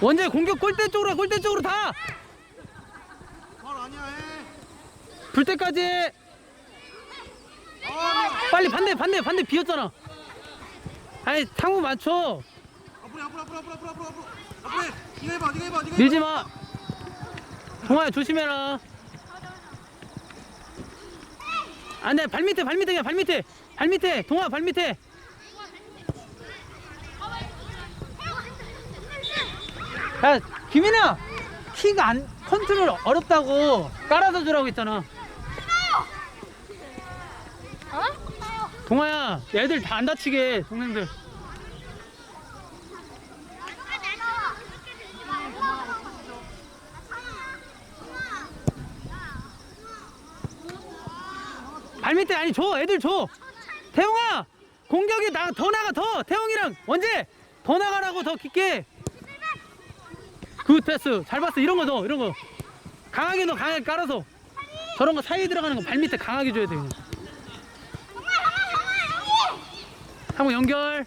원재 공격 골대 쪽으로 가, 골대 쪽으로 다. 발 아니야 해. 불 때까지. 해. 아, 빨리 반대 반대 반대 비었잖아. 아니 상우 맞춰. 앞으로 앞으로 앞으로 앞으로 앞으로 앞으로 앞으로. 앞으로 해. 네가 해봐 네가 해봐 네가 밀지 마. 동아야 조심해라. 안돼 발 밑에 발 밑에 그냥 발 밑에 발 밑에 동아 발 밑에. 야 김인아! 키가 안 컨트롤 어렵다고 깔아서 주라고 했잖아. 동아야 애들 다 안 다치게 동생들. 발 밑에 아니 줘 애들 줘. 태용아 공격이 나 더 나가 더. 태용이랑 언제? 더 나가라고 더 깊게 굿 패스. 잘 봤어. 이런 거너 이런 거. 강하게 너 강하게 깔아서. 저런 거 사이에 들어가는 거 발 밑에 강하게 줘야 돼 한번 연결.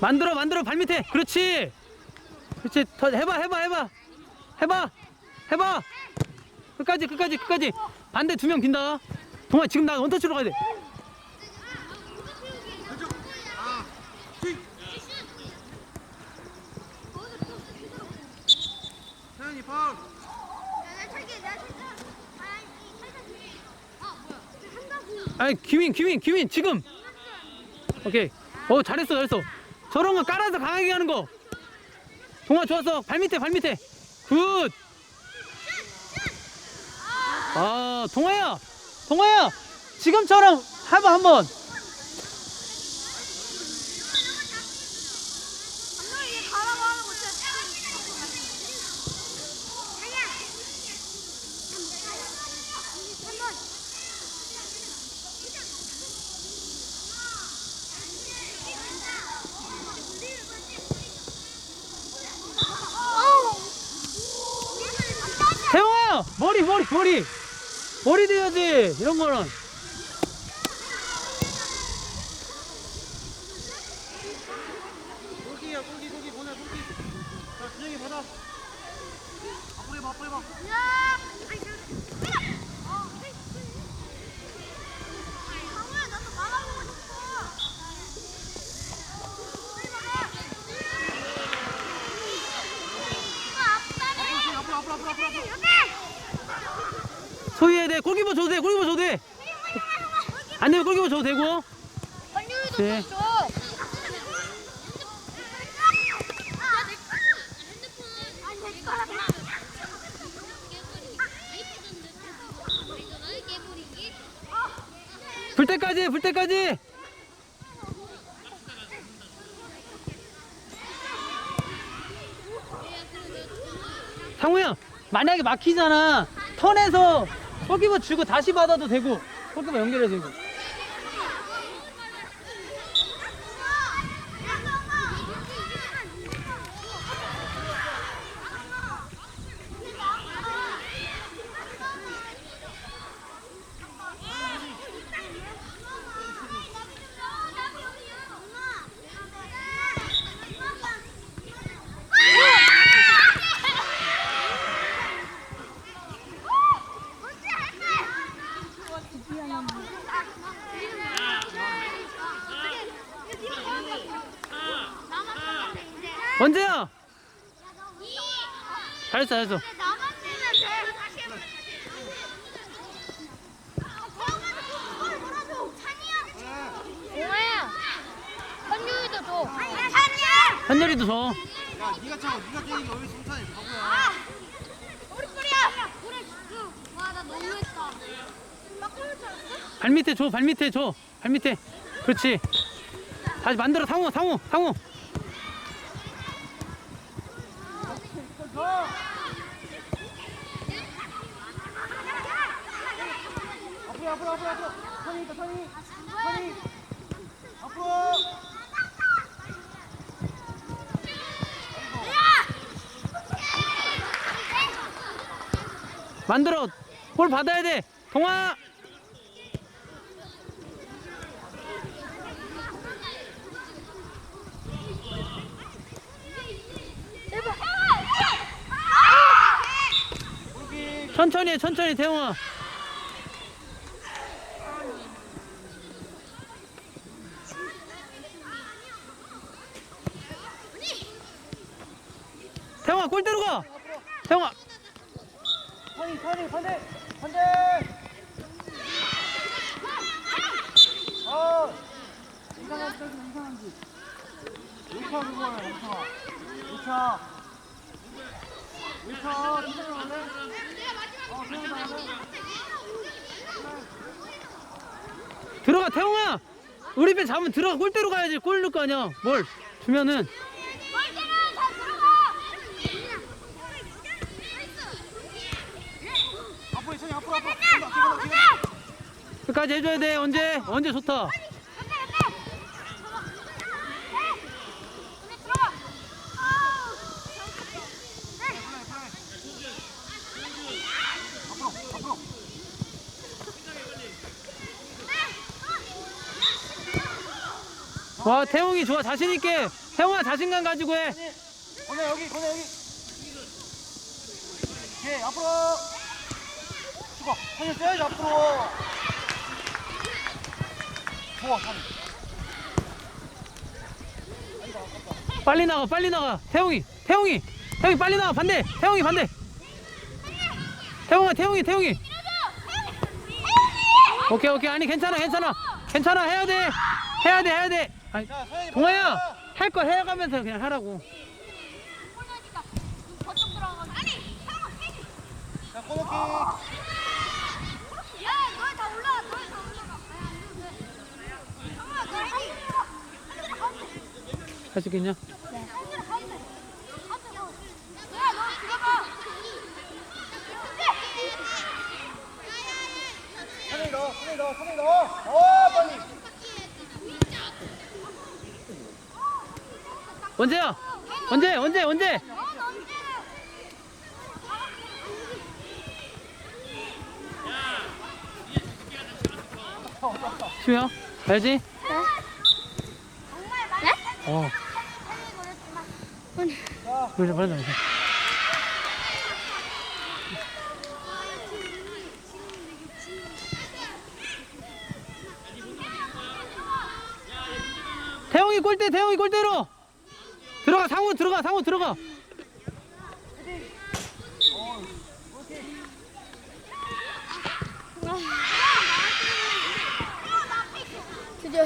만들어 만들어. 발 밑에. 그렇지 그렇지. 더 해봐 해봐 해봐. 해봐 해봐. 끝까지 끝까지 끝까지. 반대 두 명 빈다. 동아 지금 나 원터치로 가야 돼. 아. 파울. 아니 규민 규민 규민 지금. 오케이. 어 잘했어 잘했어. 저런 거 깔아서 강하게 하는 거 동아 좋았어. 발 밑에 발 밑에. 굿 아 동아야. 동아야 지금처럼 해봐 한번 태용아 머리 머리 대야지 이런 거는 골기야 골기 골기 보내 골기. 자 준영이 받아. 앞으로 해봐 앞으로 해봐. 앞으로 앞으로 앞으로 앞으로 앞으로. 소희해 돼. 골키퍼 줘도 돼. 골키퍼 줘도 돼안 되면 골키퍼 줘도 되고. 네. 불 때까지 불 때까지. 상우야 만약에 막히잖아. 턴에서 골키퍼 주고 다시 받아도 되고 골키퍼 연결해도 되고 언제야 잘했어 잘했어 동아야, 현유이도 줘. 한열이도 줘 야 네가 차고 네가 게 어디 송탄이 바보야. 우리 뿌리야. 와, 나 너무했다. 발 밑에 줘, 발 밑에 줘, 발 밑에. 그렇지. 다시 만들어, 상우, 상우, 상우. 선이 있다 선이 선이 앞으로 만들어. 볼 받아야 돼. 통화 천천히 해 천천히 대웅아. 들어가 태용아! 우리 배 잡으면 들어가 골대로 가야지. 골 넣을 거 아니야. 뭘 주면은. 끝까지 해줘야 돼 언제? 언제 좋다 앞으로 앞으로 와 태용이 좋아. 자신 있게. 태용아 자신감 가지고 해. 건우 여기 건우 여기. 오케이 앞으로. 죽어. 선이 떼야지 앞으로. 좋아 선이 빨리 나가 빨리 나가. 태용이 태용이. 태용이 빨리 나가. 반대. 태용이 반대. 태용아 태용이 태용이. 오케이 오케이. 아니 괜찮아 괜찮아. 괜찮아. 해야 돼. 해야 돼 해야 돼 아니, 동아야 할 거 해가면서 그냥 하라고. 자 코너킥 할수 있겠냐? 넣어 선이 넣어 어 빨리 언제야 언제 언제 언제 수야 가야지 어. 그래 맞아 맞아 태영이 골대 태영이 골대로 상우 들어가 상우 들어가. 드디어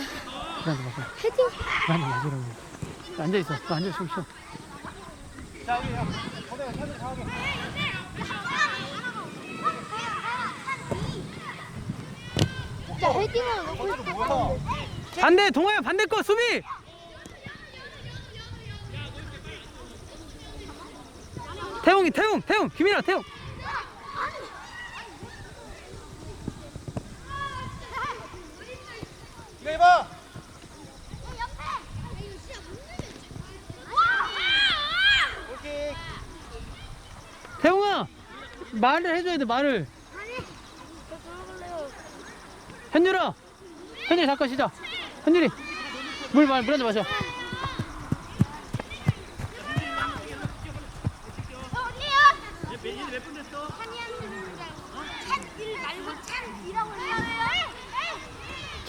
그러지 마세요 헤딩? 그러지 마시라고 앉아있어 앉아있어 있어. 자 여기 야 건우가 천천히 강하게 진짜 헤딩을 넣고 이거 뭐야? 반대 동아야 반대 거 수비 태용이 태용 태용 김이나 이거 해봐 오케이. 태용아 말을 해줘야 돼 말을. 현율아 현율이 잠깐 쉬자 현율이 물, 마- 물 한잔 마셔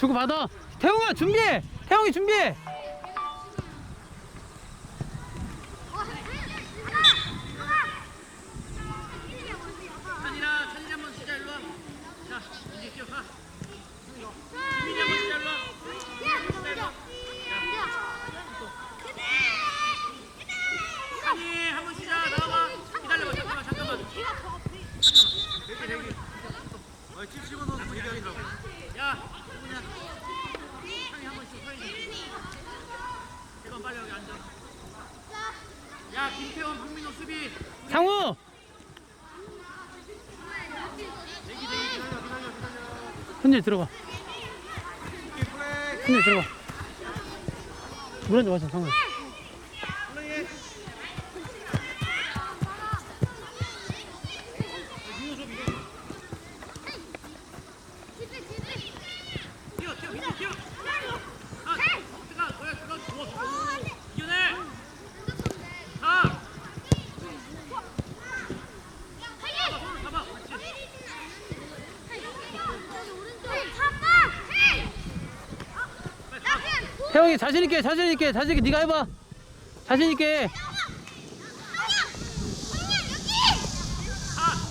주고 받아. 태용아 준비해. 태용이 준비해 찬이라 찬이 한번 쉬자 일로 와자 이제 뛰어가 민이 한번 쉬자 일로 와 찬이 한번 쉬자 나와봐 기다려봐 잠깐만 잠깐만 대기 대기 어, 칩 집어넣어서 대기하더라고 야 누구냐 찬이 한번 쉬어 서야지 대건 빨리 여기 앉아 야 김태원 박민호 수비 상우 현재 들어가. 현재 들어가. 물 한잔 마셔 상우 플레이 민호 좀 이게 태영이 자신 있게 자신 있게 자신 있게 네가 해봐. 자신 있게.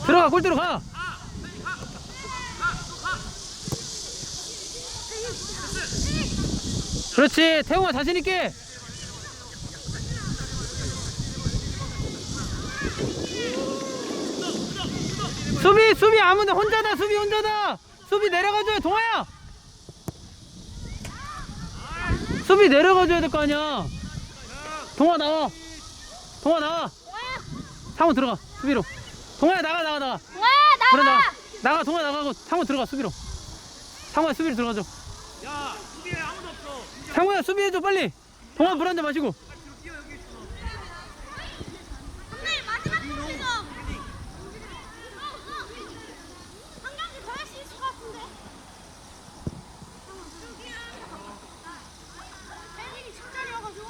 들어가 골 들어가. 그렇지 태영아 자신 있게. 수비 수비 아무나 혼자다 수비 혼자다 수비 내려가줘야 동아야 수비 내려가줘야 될 거 아니야. 동아 나와. 동아 나와. 상호 들어가 수비로. 동아야 나가 나가 나가. 와. 그래. 나가 나가 동아 나가고 상호 들어가 수비로. 상호야 수비로 들어가줘. 야 수비에 아무도 없어. 상호야 수비해줘 빨리. 동아 물 한 잔 마시고 뛰어 여기 있어 선생님 마지막 경기에서 한 경기 더 할 수 있을 것 같은데. 혜진이 직전이어가지고.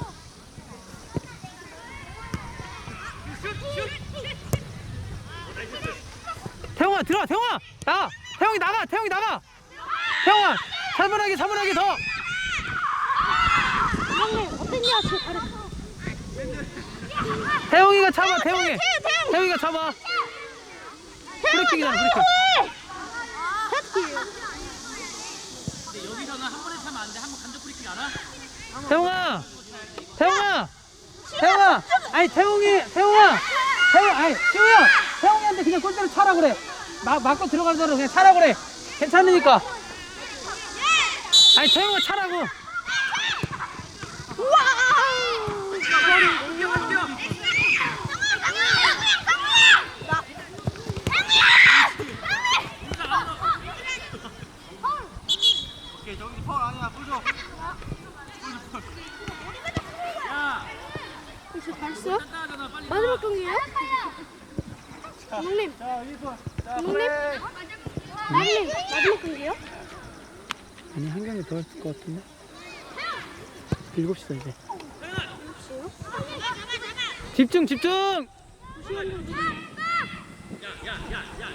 태영아 태영아 나가 태영이 나가 태영이 나가 태영아 살벌하게 살벌하게 더 형님 어땠냐? 저 잘했어. 태영이가 잡아 태영이 태영, 태영. 태영이가 잡아 프리킥이잖아 프리킥 근데 여기서는 한 번에 차면 안 돼 한 번 간접 안 와? 태영아 태영아 태영아 아니 태영이 태영아 태영 아니 태영아 태영이한테 그냥 골대로 차라 그래 막 맞고 들어가는 대로 그냥 차라 그래. 괜찮으니까. 아니 태영아 차라고. 오케이 저기 파울 아니야 마지막 경기예요? 감독님, 자 여기서 자 감독님, 그래 감독님 마지막 경기예요? 아니 한 경기 더 했을 것 같은데? 7시다 이제. 집중 집중!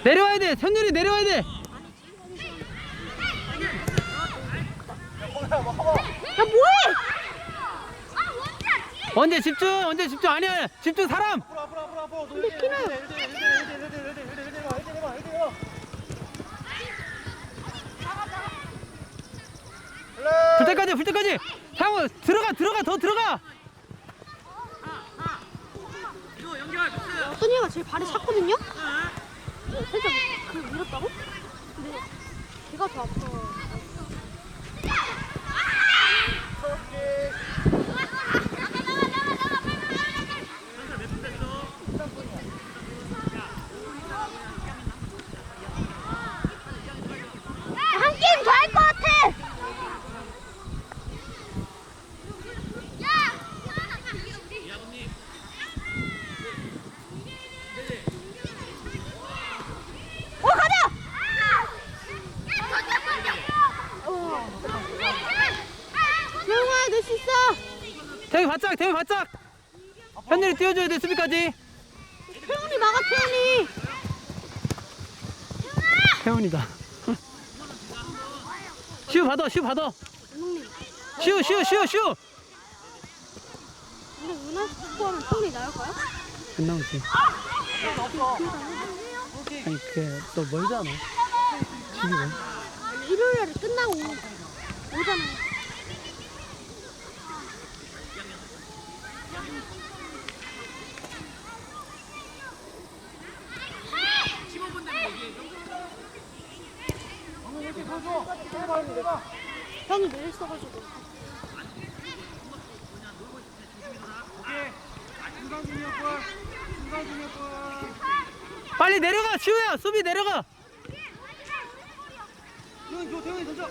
내려와야 돼! 현율이 내려와야 돼! 야 뭐해? 언제 집중 언제 집중? 아니야 집중 사람! 앞으로 앞으로 앞으로 앞으로. 근데 키는 불 때까지 불 때까지 상우 들어가 들어가 더 들어가 선이가 제일 발이 찼거든요? 네, 살짝 그 밀었다고? 근데 걔가 더 아파. 한 게임 더 할 것 같아. 어 가자. 영아 넣을 수 있어. 태영이 바짝 태영이 바짝 현율이 뛰어줘야 돼 수비까지 태훈이 막아 태훈이. 태훈이다 시우 받아 시우 받아 시우 시우 근데 문화 스포하면 태훈이 나올까요? 안 나오지 아니 그너 멀잖아 집이 멀 일요일에 끝나고 오잖아요. 걸 빨리 내려가 시우야 수비 내려가 줘 태훈이 던져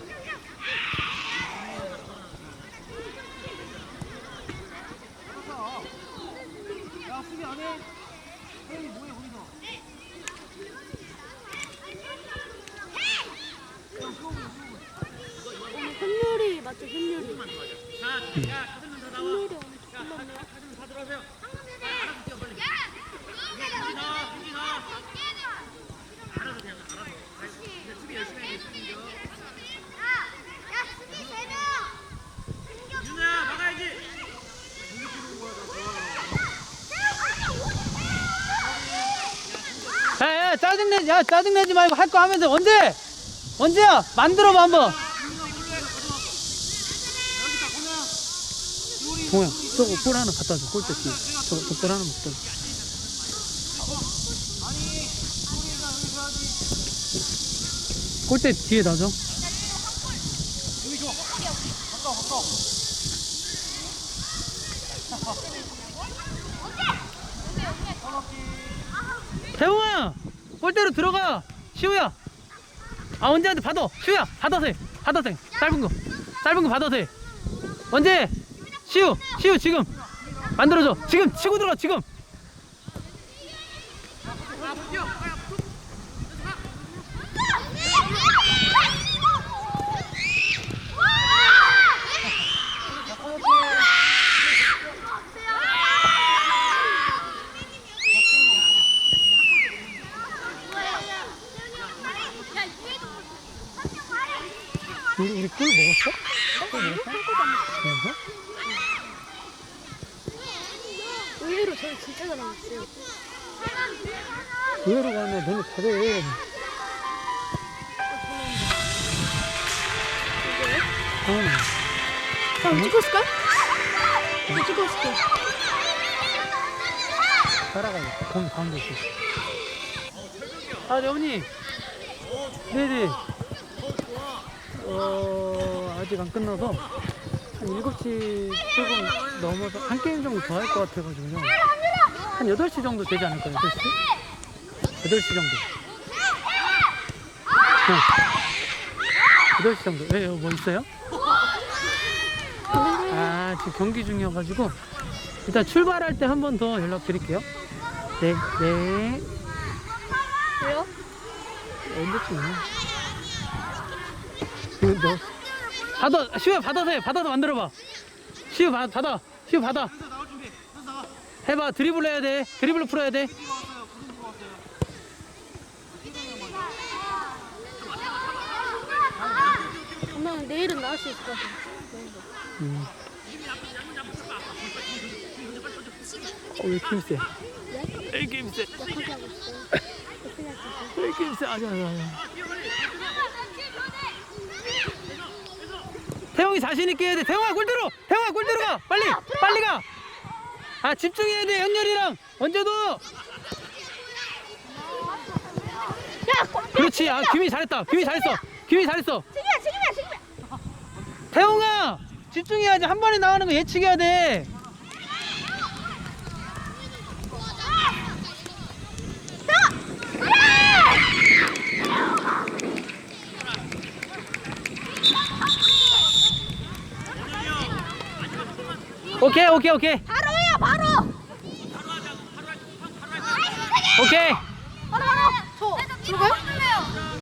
햇놀이. 햇놀이 야, 짜증내지 말고 할 거 하면서 언제? 언제야? 만들어봐, 한번. 동호야? 저거 볼 하나 갖다 줘 골대 뒤에 저거 볼 하나 줘. 골대 뒤에 놔줘? 태웅아 골대로 들어가. 시우야. 아 언제한테 받아. 시우야 받아서 해. 받아서 해. 짧은 거. 짧은 거 받아서 해. 언제 시우 시우 지금 만들어줘 지금 치고 들어가 지금 우리 우리 꿀 먹었어? 꿀 먹었어? 먹었어? 의외로 저희 진짜 잘하겠어요. 의외로 가면 너네 잘해 어. 그럼 찍었을까? 이거 찍었을게. 따라가야겠다. 가운데 있어. 아, 네, 어머니. 네네. 어, 아직 안 끝나서 한 7시 조금 넘어서 한 게임 정도 더 할 것 같아가지고요. 한 8시 정도 되지 않을까요? 8시? 8시 정도. 네. 8시 정도. 왜요? 뭐 있어요? 아, 지금 경기 중이어가지고 일단 출발할 때 한 번 더 연락드릴게요. 네, 네. 왜요? 언제쯤 오냐? 이거 너 받아, 시우야 받아서 해. 받아서 만들어봐. 시우 받, 받아. 시우 받아. 해봐. 드리블 해야 돼. 드리블로 풀어야 돼. 그러면 내일은 나올 수 있을 것 같아. 음. 어, 왜 이렇게? 약하게 하고 있어. 왜 이렇게 힘세? 아자, 아자, 아자. 태용이 자신 있게 해야 돼. 태용아 골 들어. 태용아 골 들어가. 빨리, 빨리 가. 아 집중해야 돼. 현열이랑 언제도. 그렇지. 아 김이 잘했다. 김이 잘했어. 김이 잘했어. 지금이야, 지금이야, 지금이야. 태용아 집중해야지. 한 번에 나가는 거 예측해야 돼. 오케이 오케이 오케이 바로요 바로. 바로 하자. 바로 하자. 바로 하자. 오케이. 바로 바로. 저 들어가요?